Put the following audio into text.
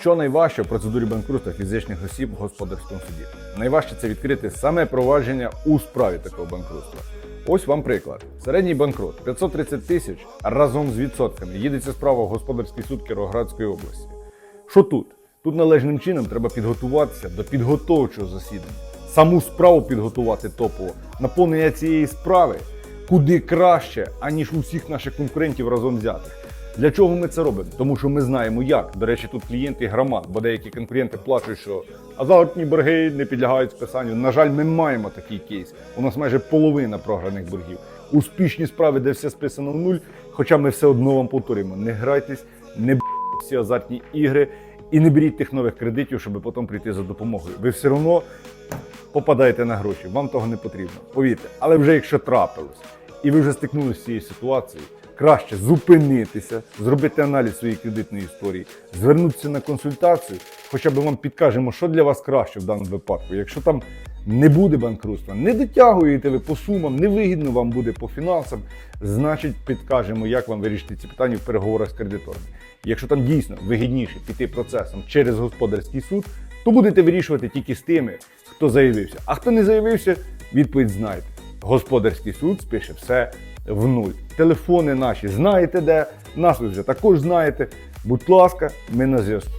Що найважче в процедурі банкрутства фізичних осіб в господарському суді? Найважче це відкрити саме провадження у справі такого банкрутства. Ось вам приклад. Середній банкрот 530 тисяч разом з відсотками їдеться справа в господарський суд Кіровоградської області. Що тут? Тут належним чином треба підготуватися до підготовчого засідання. Саму справу підготувати топово. Наповнення цієї справи куди краще, аніж у всіх наших конкурентів разом взятих. Для чого ми це робимо? Тому що ми знаємо як. До речі, тут клієнти громад, бо деякі конкуренти плачуть, що азартні борги не підлягають списанню. На жаль, ми маємо такий кейс. У нас майже половина програних боргів. Успішні справи, де все списано в нуль. Хоча ми все одно вам повторюємо: не грайтесь, не б***ь всі азартні ігри і не беріть тих нових кредитів, щоб потім прийти за допомогою. Ви все одно попадаєте на гроші, вам того не потрібно. Повірте, але вже якщо трапилось, і ви вже стикнулися з цією ситуацією, краще зупинитися, зробити аналіз своєї кредитної історії, звернутися на консультацію, хоча б вам підкажемо, що для вас краще в даному випадку. Якщо там не буде банкрутства, не дотягуєте ви по сумам, невигідно вам буде по фінансам, значить підкажемо, як вам вирішити ці питання в переговорах з кредиторами. Якщо там дійсно вигідніше піти процесом через господарський суд, то будете вирішувати тільки з тими, хто заявився. А хто не заявився, відповідь знаєте. Господарський суд спише все в нуль. Телефони наші знаєте де, нас ви вже також знаєте. Будь ласка, ми на зв'язку.